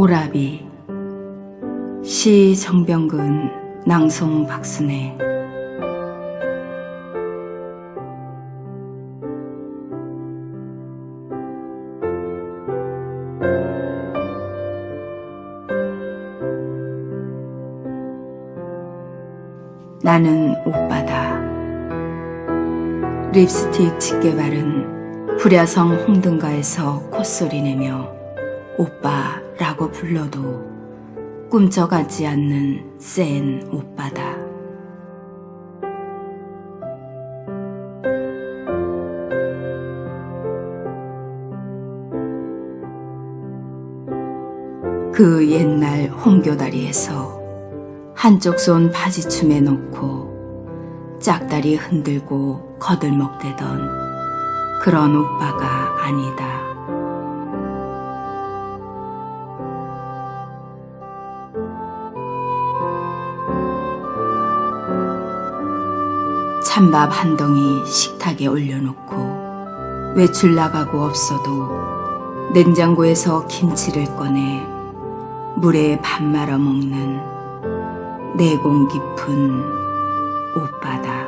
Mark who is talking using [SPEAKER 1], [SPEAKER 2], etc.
[SPEAKER 1] 오라비 시 정병근 낭송 박순애 나는 오빠다. 립스틱 짙게 바른 불야성 홍등가에서 콧소리 내며 오빠 라고 불러도 꿈쩍하지 않는 센 오빠다. 그 옛날 홍교다리에서 한쪽 손 바지춤에 놓고 짝다리 흔들고 거들먹대던 그런 오빠가 아니다. 찬밥 한 덩이 식탁에 올려놓고 외출 나가고 없어도 냉장고에서 김치를 꺼내 물에 밥 말아 먹는 내공 깊은 오빠다.